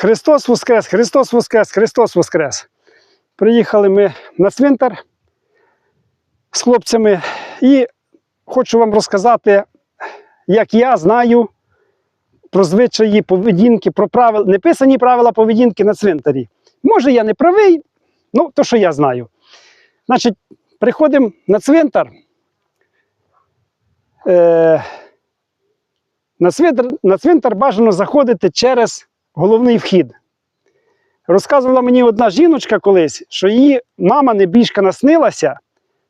Христос Воскрес, Христос Воскрес, Христос Воскрес. Приїхали ми на цвинтар з хлопцями і хочу вам розказати, як я знаю про звичаї поведінки, про правила, неписані правила поведінки на цвинтарі. Може, я не правий, ну, то що я знаю. Значить, приходимо на цвинтар. Е, на, цвинтар, на цвинтар бажано заходити через головний вхід. Розказувала мені одна жіночка колись, що її мама небіжка наснилася,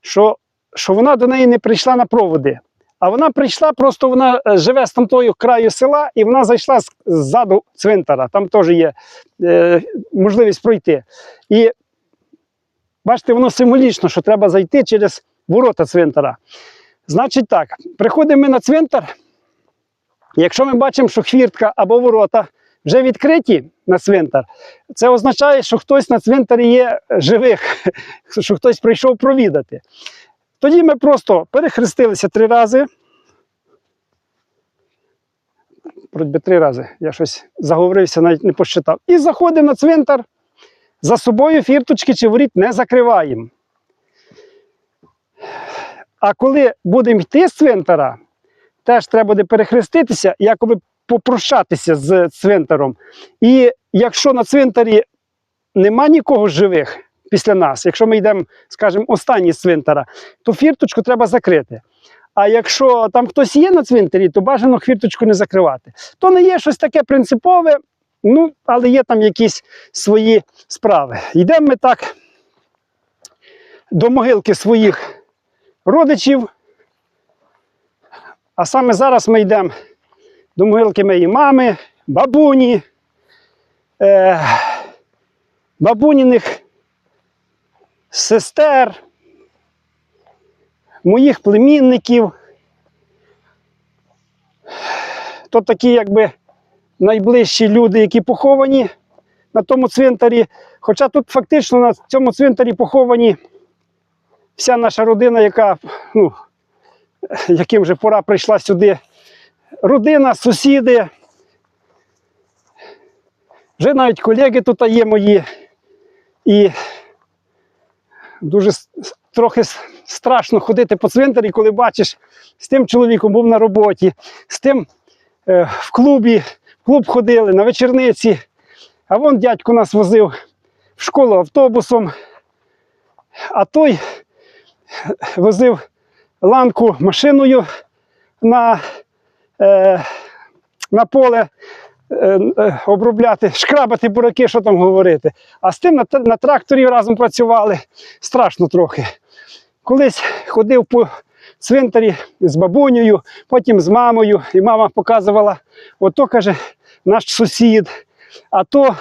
що, що вона до неї не прийшла на проводи. А вона прийшла, просто вона е, живе з тамтою краю села, і вона зайшла ззаду цвинтара. Там теж є е, можливість пройти. І бачите, воно символічно, що треба зайти через ворота цвинтара. Значить так, приходимо ми на цвинтар. Якщо ми бачимо, що хвіртка або ворота вже відкриті на цвинтар, це означає, що хтось на цвинтарі є живих, що хтось прийшов провідати. Тоді ми просто перехрестилися три рази. Просьби три рази. Я щось заговорився, навіть не посчитав. І заходимо на цвинтар. За собою фірточки чи воріт не закриваємо. А коли будемо йти з цвинтара, теж треба буде перехреститися, якоби попрощатися з цвинтаром. І якщо на цвинтарі нема нікого живих після нас, якщо ми йдемо, скажімо, останні цвинтара, то фірточку треба закрити. А якщо там хтось є на цвинтарі, то бажано хвірточку не закривати. То не є щось таке принципове, ну, але є там якісь свої справи. Йдемо ми так до могилки своїх родичів. А саме зараз ми йдемо до могилки моєї мами, бабуні, е, бабуніних сестер, моїх племінників. То такі, якби найближчі люди, які поховані на тому цвинтарі. Хоча тут фактично на цьому цвинтарі поховані вся наша родина, яка, ну, яким вже пора прийшла сюди. Родина, сусіди. Вже навіть колеги тут є мої. І дуже трохи страшно ходити по цвинтарі, коли бачиш, з тим чоловіком був на роботі, з тим е, в клубі, в клуб ходили на вечірниці. А вон дядько нас возив в школу автобусом, а той возив ланку машиною на, е, на поле е, е, обробляти, шкрабати бураки, що там говорити. А з тим на, на тракторі разом працювали. Страшно трохи. Колись ходив по цвинтарі з бабунею, потім з мамою, і мама показувала, ото каже, наш сусід, а то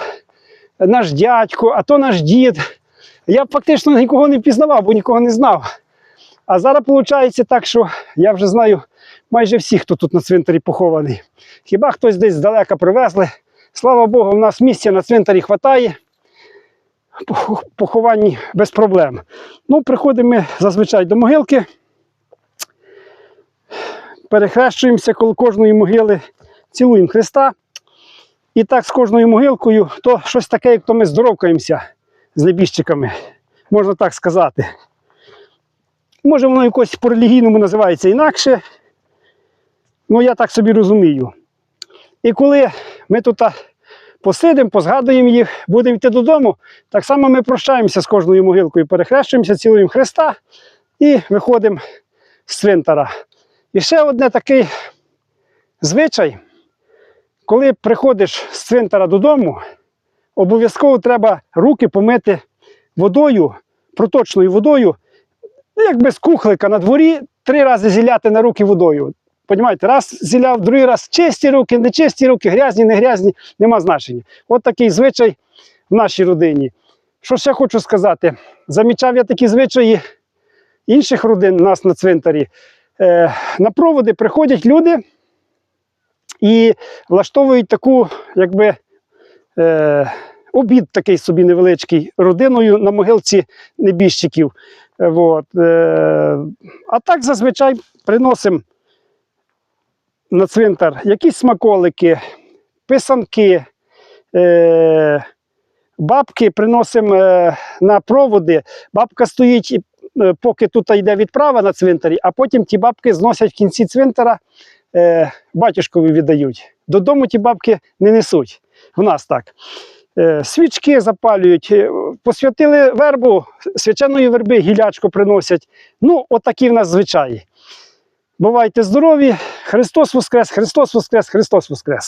наш дядько, а то наш дід. Я фактично нікого не пізнавав, бо нікого не знав. А зараз виходить так, що я вже знаю майже всіх, хто тут на цвинтарі похований. Хіба хтось десь здалека привезли. Слава Богу, в нас місця на цвинтарі вистачає. Похованні без проблем. Ну, приходимо ми зазвичай до могилки. Перехрещуємося коло кожної могили, цілуємо Христа. І так з кожною могилкою, то щось таке, як то ми здоровкаємося з небіжчиками, можна так сказати. Може, воно якось по-релігійному називається інакше. Ну, я так собі розумію. І коли ми тут посидимо, позгадуємо їх, будемо йти додому, так само ми прощаємося з кожною могилкою, перехрещуємося, цілуємо Христа і виходимо з цвинтара. І ще одне такий звичай, коли приходиш з цвинтара додому, обов'язково треба руки помити водою, проточною водою, ну, як без кухлика на дворі, три рази зіляти на руки водою. Понімаєте, раз зіляв, другий раз чисті руки, не чисті руки, грязні, не грязні, нема значення. От такий звичай в нашій родині. Що ще хочу сказати? Замічав я такі звичаї інших родин у нас на цвинтарі. Е, на проводи приходять люди і влаштовують таку, якби. Е, Обід такий собі невеличкий родиною на могилці небіжчиків. Е, Е, а так зазвичай приносимо на цвинтар якісь смаколики, писанки, е, бабки приносимо е, на проводи. Бабка стоїть, е, поки тут йде відправа на цвинтарі, а потім ті бабки зносять в кінці цвинтара, е, батюшкові віддають. Додому ті бабки не несуть. В нас так. Е, свічки запалюють, е, посвятили вербу, свяченої верби гілячку приносять. Ну, отакі в нас звичаї. Бувайте здорові! Христос Воскрес! Христос Воскрес! Христос Воскрес!